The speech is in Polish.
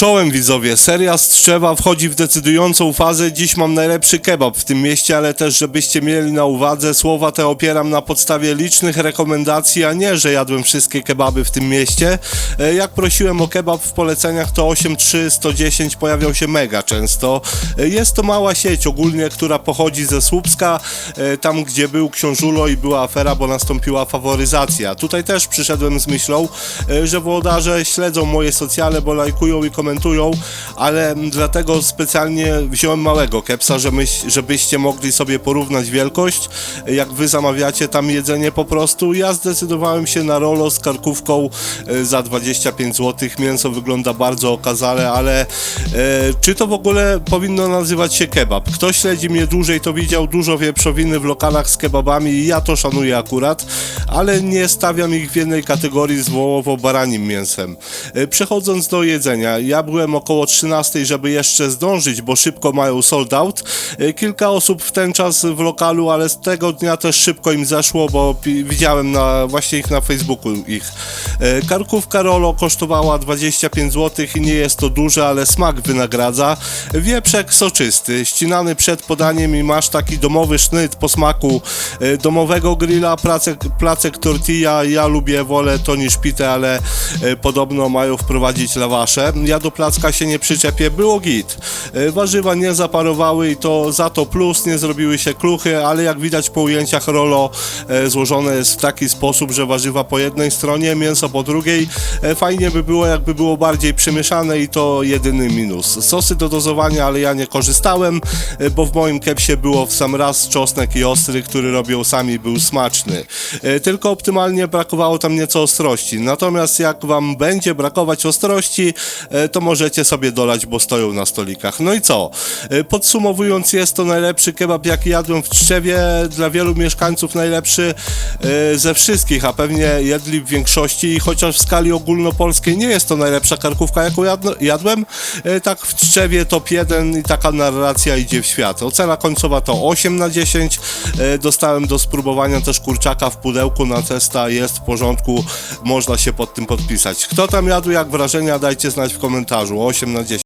Czołem widzowie, seria Strzewa wchodzi w decydującą fazę. Dziś mam najlepszy kebab w tym mieście, ale też żebyście mieli na uwadze, słowa te opieram na podstawie licznych rekomendacji, a nie, że jadłem wszystkie kebaby w tym mieście. E, Jak prosiłem o kebab w poleceniach, to 8.3, 110 pojawiał się mega często. E, Jest to mała sieć ogólnie, która pochodzi ze Słupska, e, tam gdzie był Książulo i była afera, bo nastąpiła faworyzacja. Tutaj też przyszedłem z myślą, że włodarze śledzą moje socjale, bo lajkują i komentują, ale dlatego specjalnie wziąłem małego kepsa, że myśl, żebyście mogli sobie porównać wielkość. Jak wy zamawiacie tam jedzenie po prostu, ja zdecydowałem się na rolo z karkówką e, za 25 zł. Mięso wygląda bardzo okazale, ale e, czy to w ogóle powinno nazywać się kebab? Kto śledzi mnie dłużej, to widział dużo wieprzowiny w lokalach z kebabami i ja to szanuję akurat, ale nie stawiam ich w jednej kategorii z wołowo-baranim mięsem. E, Przechodząc do jedzenia, ja byłem około 13, żeby jeszcze zdążyć, bo szybko mają sold out. E, Kilka osób w ten czas w lokalu, ale z tego dnia też szybko im zeszło, bo widziałem na, właśnie ich na Facebooku ich. E, Karkówka Rolo kosztowała 25 zł i nie jest to duże, ale smak wynagradza. Wieprzek soczysty, ścinany przed podaniem i masz taki domowy sznyt po smaku e, domowego grilla, placek, placek tortilla. Ja lubię, wolę to niż pitę, ale podobno mają wprowadzić lawasze. Ja do placka się nie przyczepię, było git. E, Warzywa nie zaparowały i to za to plus, nie zrobiły się kluchy, ale jak widać po ujęciach rolo e, złożone jest w taki sposób, że warzywa po jednej stronie, mięso po drugiej. E, Fajnie by było, jakby było bardziej przemieszane i to jedyny minus. Sosy do dozowania, ale ja nie korzystałem, bo w moim kepsie było w sam raz czosnek i ostry, który robią sami, był smaczny. Tylko optymalnie brakowało tam nieco ostrości. Natomiast jak wam będzie brakować ostrości, to możecie sobie dolać, bo stoją na stolikach. No i co? E, Podsumowując, jest to najlepszy kebab, jaki jadłem w Trzewie. Dla wielu mieszkańców najlepszy e, ze wszystkich, a pewnie jedli w większości. I chociaż w skali ogólnopolskiej nie jest to najlepsza karkówka, jaką jadłem, e, tak w Trzewie top 1 i taka narracja idzie w świat. Ocena końcowa to 8 na 10. E, Dostałem do spróbowania też kurczaka w pudełku na testa, jest w porządku, można się pod tym podpisać. Kto tam jadł, jak wrażenia, dajcie znać w komentarzu. 8 na 10.